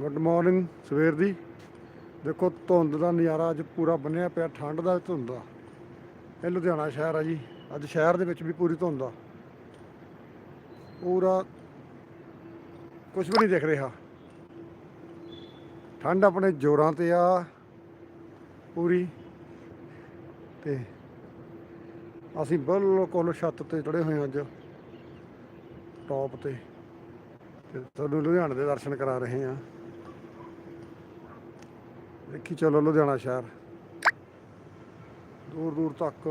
Good morning ਸਵੇਰ ਦੀ। ਦੇਖੋ, ਧੁੰਦ ਦਾ ਨਜ਼ਾਰਾ ਅੱਜ ਪੂਰਾ ਬੰਨਿਆ ਪਿਆ, ਠੰਡ ਦਾ ਧੁੰਦ ਆ। ਇਹ ਲੁਧਿਆਣਾ ਸ਼ਹਿਰ ਆ ਜੀ। ਅੱਜ ਸ਼ਹਿਰ ਦੇ ਵਿੱਚ ਵੀ ਪੂਰੀ ਧੁੰਦ ਆ। ਪੂਰਾ ਕੁਝ ਵੀ ਨਹੀਂ ਦਿਖ ਰਿਹਾ। ਠੰਡ ਆਪਣੇ ਜ਼ੋਰਾਂ ਤੇ ਆ, ਪੂਰੀ। ਤੇ ਅਸੀਂ ਬਿਲਕੁਲ ਛੱਤ ਤੇ ਚੜੇ ਹੋਏ ਹਾਂ ਅੱਜ। ਟੌਪ ਤੇ। ਤੇ ਤੁਹਾਨੂੰ ਲੁਧਿਆਣੇ ਦੇ ਦਰਸ਼ਨ ਕਰਾ ਰਹੇ ਹਾਂ। ਦੇਖੀ ਚਲੋ ਲੁਧਿਆਣਾ ਸ਼ਹਿਰ। ਦੂਰ ਦੂਰ ਤੱਕ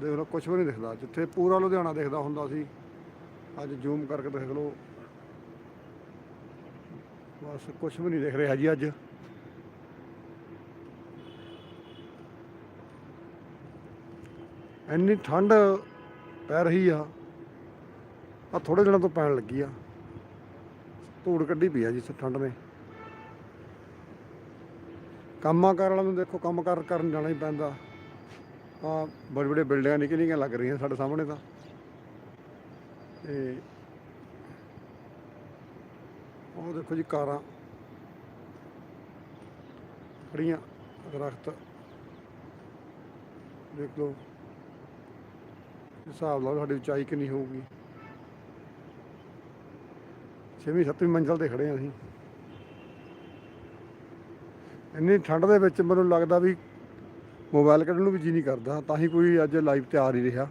ਦੇਖ ਲਓ ਕੁਝ ਵੀ ਨਹੀਂ ਦਿਖਦਾ। ਜਿੱਥੇ ਪੂਰਾ ਲੁਧਿਆਣਾ ਦਿਖਦਾ ਹੁੰਦਾ ਸੀ, ਅੱਜ ਜ਼ੂਮ ਕਰਕੇ ਦੇਖ ਲਓ। ਬਸ ਕੁਝ ਵੀ ਨਹੀਂ ਦਿਖ ਰਿਹਾ ਜੀ ਅੱਜ। ਇੰਨੀ ਠੰਡ ਪੈ ਰਹੀ ਆ ਆ ਥੋੜੇ ਦਿਨਾਂ ਤੋਂ ਪੈਣ ਲੱਗੀ ਆ। ਧੂੜ ਕੱਢੀ ਪਈ ਆ ਜੀ ਠੰਡ ਨੇ ਕੰਮਾਂ ਕਾਰ ਵਾਲਿਆਂ ਨੂੰ ਦੇਖੋ, ਕੰਮ ਕਾਰ ਕਰਨ ਜਾਣਾ ਹੀ ਪੈਂਦਾ। ਆ ਬੜੇ ਬੜੇ ਬਿਲਡਿੰਗਾਂ ਨਿੱਕੀਆਂ ਨਿੱਕੀਆਂ ਲੱਗ ਰਹੀਆਂ ਸਾਡੇ ਸਾਹਮਣੇ ਤਾਂ। ਤੇ ਉਹ ਦੇਖੋ ਜੀ ਕਾਰਾਂ ਖੜੀਆਂ ਦਰਖਤ। ਦੇਖ ਲਓ। ਹਿਸਾਬ ਲਾ ਸਾਡੀ ਉਚਾਈ ਕਿੰਨੀ ਹੋਊਗੀ। ਛੇਵੀਂ, ਸੱਤਵੀਂ ਮੰਜ਼ਲ ਤੇ ਖੜੇ ਹਾਂ ਅਸੀਂ। ਇੰਨੀ ਠੰਡ ਦੇ ਵਿੱਚ ਮੈਨੂੰ ਲੱਗਦਾ ਵੀ ਮੋਬਾਈਲ ਕੱਢਣ ਨੂੰ ਵੀ ਜੀ ਨਹੀਂ ਕਰਦਾ, ਤਾਂ ਹੀ ਕੋਈ ਅੱਜ ਲਾਈਵ ਤੇ ਆ ਨਹੀਂ ਰਿਹਾ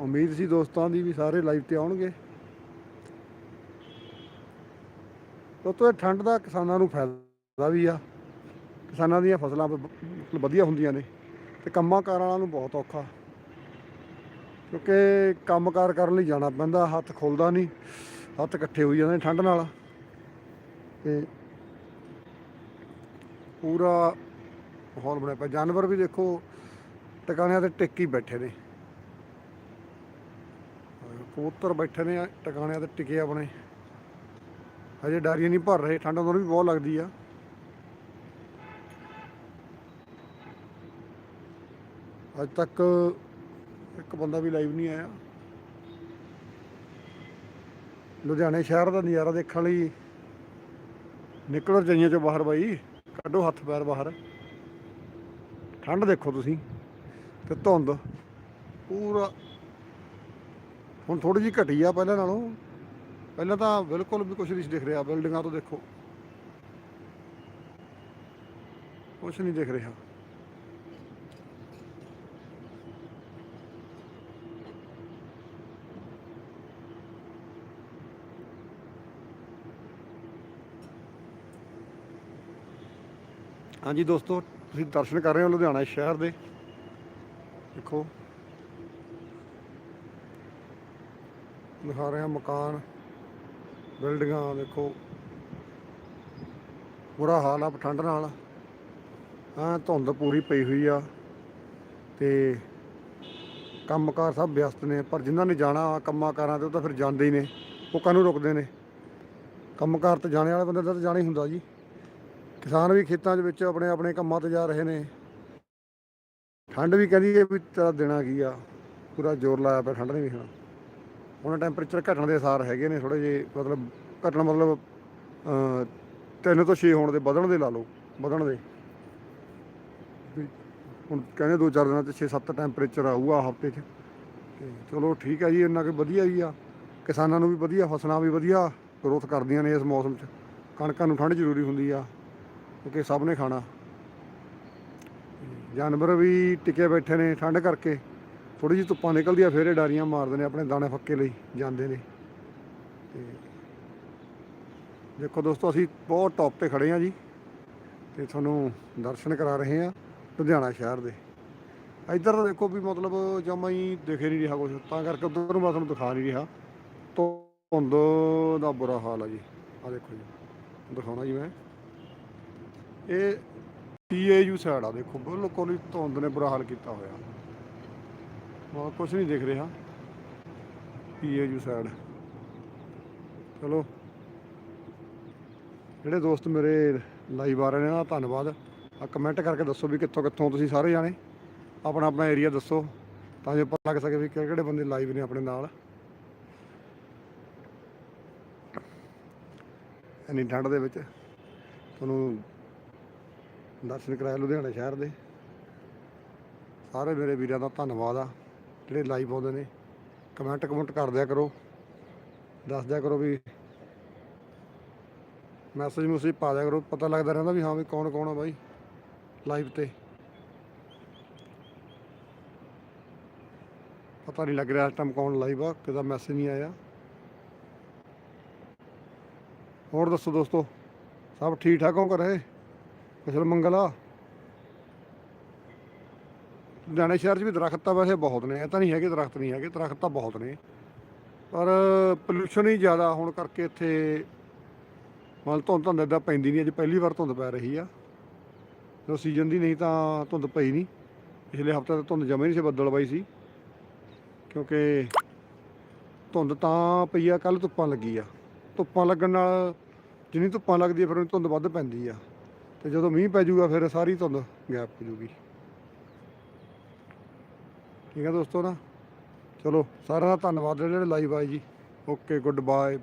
ਉਮੀਦ ਸੀ ਦੋਸਤਾਂ ਦੀ ਵੀ ਸਾਰੇ ਲਾਈਵ ਤੇ ਆਉਣਗੇ। ਦੋਸਤੋ, ਇਹ ਠੰਡ ਦਾ ਕਿਸਾਨਾਂ ਨੂੰ ਫਾਇਦਾ ਵੀ ਆ। ਕਿਸਾਨਾਂ ਦੀਆਂ ਫਸਲਾਂ ਬ- ਵਧੀਆ ਹੁੰਦੀਆਂ ਨੇ ਤੇ ਕੰਮਾਂ ਕਾਰਾਂ ਵਾਲਿਆਂ ਨੂੰ ਬਹੁਤ ਔਖਾ। ਕਿਉਂਕਿ ਕੰਮਕਾਰ ਕਰਨ ਲਈ ਜਾਣਾ ਪੈਂਦਾ, ਹੱਥ ਖੁੱਲਦਾ ਨਹੀਂ, ਹੱਥ ਇਕੱਠੇ ਹੋਈ ਜਾਂਦੇ ਠੰਡ ਨਾਲ। ਤੇ ਪੂਰਾ ਮਾਹੌਲ ਬਣਿਆ ਪਿਆ। ਜਾਨਵਰ ਵੀ ਦੇਖੋ, ਟਿਕਾਣਿਆਂ ਤੇ ਟਿੱਕ ਬੈਠੇ ਨੇ। ਕਬੂਤਰ ਬੈਠੇ ਨੇ, ਟਿਕਾਣਿਆਂ ਤੇ ਟਿਕੇ ਆਪਣੇ। ਹਜੇ ਡਾਰੀਆਂ ਨਹੀਂ ਭਰ ਰਹੇ, ਠੰਡ ਉਹਨਾਂ ਨੂੰ ਵੀ ਬਹੁਤ ਲੱਗਦੀ ਆ। ਅੱਜ ਤੱਕ ਇੱਕ ਬੰਦਾ ਵੀ ਲਾਈਵ ਨਹੀਂ ਆਇਆ। ਲੁਧਿਆਣੇ ਸ਼ਹਿਰ ਦਾ ਨਜ਼ਾਰਾ ਦੇਖਣ ਲਈ ਨਿਕਲੋ ਰਜਾਈਆਂ ਚੋਂ ਬਾਹਰ ਬਾਈ, ਕੱਢੋ ਹੱਥ ਪੈਰ ਬਾਹਰ। ਠੰਡ ਦੇਖੋ ਤੁਸੀਂ ਤੇ ਧੁੰਦ। ਪੂਰਾ ਹੁਣ ਥੋੜੀ ਜਿਹੀ ਘਟੀ ਆ ਪਹਿਲਾਂ ਨਾਲੋਂ। ਪਹਿਲਾਂ ਤਾਂ ਬਿਲਕੁਲ ਵੀ ਕੁਝ ਨਹੀਂ ਸੀ ਦਿਖ ਰਿਹਾ, ਬਿਲਡਿੰਗਾਂ ਤੋਂ ਦੇਖੋ। ਕੁਝ ਨਹੀਂ ਦਿਖ ਰਿਹਾ। ਹਾਂਜੀ ਦੋਸਤੋ, ਤੁਸੀਂ ਦਰਸ਼ਨ ਕਰ ਰਹੇ ਹੋ ਲੁਧਿਆਣਾ ਸ਼ਹਿਰ ਦੇ। ਦੇਖੋ। ਦਿਖਾ ਰਹੇ ਹਾਂ ਮਕਾਨ, ਬਿਲਡਿੰਗਾਂ, ਦੇਖੋ। ਬੁਰਾ ਹਾਲ ਆ ਠੰਡ ਨਾਲ। ਹਾਂ ਧੁੰਦ ਪੂਰੀ ਪਈ ਹੋਈ ਆ ਤੇ ਕੰਮਕਾਰ ਸਭ ਵਿਅਸਤ ਨੇ, ਪਰ ਜਿਨ੍ਹਾਂ ਨੇ ਜਾਣਾ ਕੰਮਾਂ ਕਾਰਾਂ ਤੇ, ਉਹ ਤਾਂ ਫਿਰ ਜਾਂਦੇ ਹੀ ਨੇ। ਉਹ ਕਾਹਨੂੰ ਰੁਕਦੇ ਨੇ? ਕੰਮਕਾਰ ਤੇ ਜਾਣੇ ਵਾਲੇ ਬੰਦੇ ਦਾ ਤਾਂ ਜਾਣਾ ਹੀ ਹੁੰਦਾ ਜੀ। ਕਿਸਾਨ ਵੀ ਖੇਤਾਂ ਦੇ ਵਿੱਚ ਆਪਣੇ ਆਪਣੇ ਕੰਮਾਂ ਤੇ ਜਾ ਰਹੇ ਨੇ। ਠੰਡ ਵੀ ਕਹਿੰਦੀ ਹੈ ਵੀ ਤੇਰਾ ਦੇਣਾ ਕੀ ਆ? ਪੂਰਾ ਜ਼ੋਰ ਲਾਇਆ ਪਿਆ ਠੰਡ ਨੇ ਵੀ ਹੁਣ। ਹੁਣ ਟੈਂਪਰੇਚਰ ਘਟਣ ਦੇ ਅਸਾਰ ਹੈਗੇ ਨੇ ਥੋੜੇ ਜੇ ਮਤਲਬ ਘਟਣ ਮਤਲਬ ਤਿੰਨ ਤੋਂ 6 ਹੋਣ ਦੇ, ਵਧਣ ਦੇ ਲਾ ਲਓ, ਵਧਣ ਦੇ। ਹੁਣ ਕਹਿੰਦੇ ਦੋ ਚਾਰ ਦਿਨਾਂ ਤੇ 6-7 ਟੈਂਪਰੇਚਰ ਆਊਗਾ ਹਫ਼ਤੇ 'ਚ। ਤੇ ਚਲੋ ਠੀਕ ਹੈ ਜੀ, ਇੰਨਾ ਕਿ ਵਧੀਆ ਹੀ ਆ। ਕਿਸਾਨਾਂ ਨੂੰ ਵੀ ਵਧੀਆ, ਫਸਲਾਂ ਵੀ ਵਧੀਆ ਗਰੋਥ ਕਰਦੀਆਂ ਨੇ ਇਸ ਮੌਸਮ 'ਚ। ਕਣਕਾਂ ਨੂੰ ਠੰਡ ਜ਼ਰੂਰੀ ਹੁੰਦੀ ਆ। ਕਿਉਂਕਿ ਸਭ ਨੇ ਖਾਣਾ। ਜਾਨਵਰ ਵੀ ਟਿਕੇ ਬੈਠੇ ਨੇ ਠੰਡ ਕਰਕੇ। ਥੋੜੀ ਜਿਹੀ ਧੁੱਪਾਂ ਨਿਕਲਦੀਆਂ, ਫਿਰ ਇਹ ਡਾਰੀਆਂ ਮਾਰਦੇ ਨੇ ਆਪਣੇ ਦਾਣੇ ਫੱਕੇ ਲਈ ਜਾਂਦੇ ਨੇ। ਤੇ ਦੇਖੋ ਦੋਸਤੋ, ਅਸੀਂ ਬਹੁਤ ਟੌਪ ਤੇ ਖੜੇ ਆ ਜੀ। ਤੇ ਤੁਹਾਨੂੰ ਦਰਸ਼ਨ ਕਰਾ ਰਹੇ ਆ ਲੁਧਿਆਣਾ ਸ਼ਹਿਰ ਦੇ। ਇੱਧਰ ਦੇਖੋ ਵੀ ਮਤਲਬ ਜਮਾ ਹੀ ਦਿਖ ਨਹੀਂ ਰਿਹਾ ਕੁਝ ਤਾਂ ਕਰਕੇ ਉਧਰ ਨੂੰ ਮੈਂ ਤੁਹਾਨੂੰ ਦਿਖਾ ਨਹੀਂ ਰਿਹਾ। ਧੁੰਦ ਦਾ ਬੁਰਾ ਹਾਲ ਆ ਜੀ। ਆ ਦੇਖੋ ਜੀ, ਦਿਖਾਉਣਾ ਜੀ ਮੈਂ। ਇਹ ਟੀਏਯੂ ਸਾਈਡ ਆ, ਦੇਖੋ, ਬਿਲਕੁਲ ਹੀ ਧੁੰਦ ਨੇ ਬੁਰਾ ਹਾਲ ਕੀਤਾ ਹੋਇਆ। ਬਹੁਤ ਕੁਝ ਨਹੀਂ ਦਿਖ ਰਿਹਾ। ਟੀਏਯੂ ਸਾਈਡ ਚਲੋ। ਜਿਹੜੇ ਦੋਸਤ ਮੇਰੇ ਲਾਈਵ ਆ ਰਹੇ ਨੇ ਨਾ, ਧੰਨਵਾਦ। ਆ ਕਮੈਂਟ ਕਰਕੇ ਦੱਸੋ ਵੀ ਕਿੱਥੋਂ ਕਿੱਥੋਂ ਤੁਸੀਂ ਸਾਰੇ ਜਾਣੇ। ਆਪਣਾ ਆਪਣਾ ਏਰੀਆ ਦੱਸੋ। ਤਾਂ ਜੋ ਪਤਾ ਲੱਗ ਸਕੇ ਵੀ ਕਿਹੜੇ ਕਿਹੜੇ ਬੰਦੇ ਲਾਈਵ ਨੇ ਆਪਣੇ ਨਾਲ। ਇੰਨੀ ਠੰਡ ਦੇ ਵਿੱਚ ਤੁਹਾਨੂੰ ਦਰਸ਼ਨ ਕਰਾਇਆ ਲੁਧਿਆਣਾ ਸ਼ਹਿਰ ਦੇ। ਸਾਰੇ ਮੇਰੇ ਵੀਰਾਂ ਦਾ ਧੰਨਵਾਦ ਆ, ਜਿਹੜੇ ਲਾਈਵ ਆਉਂਦੇ ਨੇ। ਕਮੈਂਟ ਕਮੈਂਟ ਕਰ ਦਿਆ ਕਰੋ। ਦੱਸ ਦਿਆ ਕਰੋ ਵੀ ਮੈਸੇਜ ਮੂਸੇਜ ਪਾ ਦਿਆ ਕਰੋ। ਪਤਾ ਲੱਗਦਾ ਰਹਿੰਦਾ ਵੀ ਹਾਂ ਵੀ ਕੌਣ ਕੌਣ ਆ ਬਾਈ ਲਾਈਵ ਤੇ। ਪਤਾ ਨਹੀਂ ਲੱਗ ਰਿਹਾ ਇਸ ਟਾਈਮ ਕੌਣ ਲਾਈਵ ਆ ਕਿਦਾ ਮੈਸੇਜ ਨਹੀਂ ਆਇਆ। ਹੋਰ ਦੱਸੋ ਦੋਸਤੋ, ਸਭ ਠੀਕ ਠਾਕ ਹੋ ਕਰ ਰਹੇ ਕੁਸ਼ਲ ਮੰਗਲ। ਆ ਲੁਧਿਆਣੇ ਸ਼ਹਿਰ 'ਚ ਵੀ ਦਰਖਤ ਤਾਂ ਵੈਸੇ ਬਹੁਤ ਨੇ, ਇਹ ਤਾਂ ਨਹੀਂ ਹੈਗੇ ਦਰਖਤ ਨਹੀਂ ਹੈਗੇ, ਦਰਖਤ ਤਾਂ ਬਹੁਤ ਨੇ। ਪਰ ਪੋਲੂਸ਼ਨ ਹੀ ਜ਼ਿਆਦਾ ਹੋਣ ਕਰਕੇ ਇੱਥੇ ਮਤਲਬ ਧੁੰਦ ਧੁੰਦ ਇੱਦਾਂ ਪੈਂਦੀ ਨਹੀਂ, ਅੱਜ ਪਹਿਲੀ ਵਾਰ ਧੁੰਦ ਪੈ ਰਹੀ ਆ। ਜੋ ਸੀਜ਼ਨ ਦੀ ਨਹੀਂ ਤਾਂ ਧੁੰਦ ਪਈ ਨਹੀਂ। ਪਿਛਲੇ ਹਫ਼ਤੇ ਤਾਂ ਧੁੰਦ ਜਮੇ ਨਹੀਂ ਸੀ ਬੱਦਲਵਾਈ ਸੀ। ਕਿਉਂਕਿ ਧੁੰਦ ਤਾਂ ਪਈ ਆ ਕੱਲ ਧੁੱਪਾਂ ਲੱਗੀ ਆ ਧੁੱਪਾਂ ਲੱਗਣ ਨਾਲ ਜਿੰਨੀ ਧੁੱਪਾਂ ਲੱਗਦੀ ਆ, ਫਿਰ ਉਨੀ ਧੁੰਦ ਵੱਧ ਪੈਂਦੀ ਆ। ਤੇ ਜਦੋਂ ਮੀਂਹ ਪੈ ਜਾਊਗਾ ਫਿਰ ਸਾਰੀ ਧੁੰਦ ਗਾਇਬ ਹੋ ਜਾਊਗੀ। ਠੀਕ ਹੈ ਦੋਸਤੋ ਨਾ? ਚਲੋ, ਸਾਰਿਆਂ ਦਾ ਧੰਨਵਾਦ ਜਿਹੜੇ ਲਾਈਵ ਆਏ ਜੀ। Okay good bye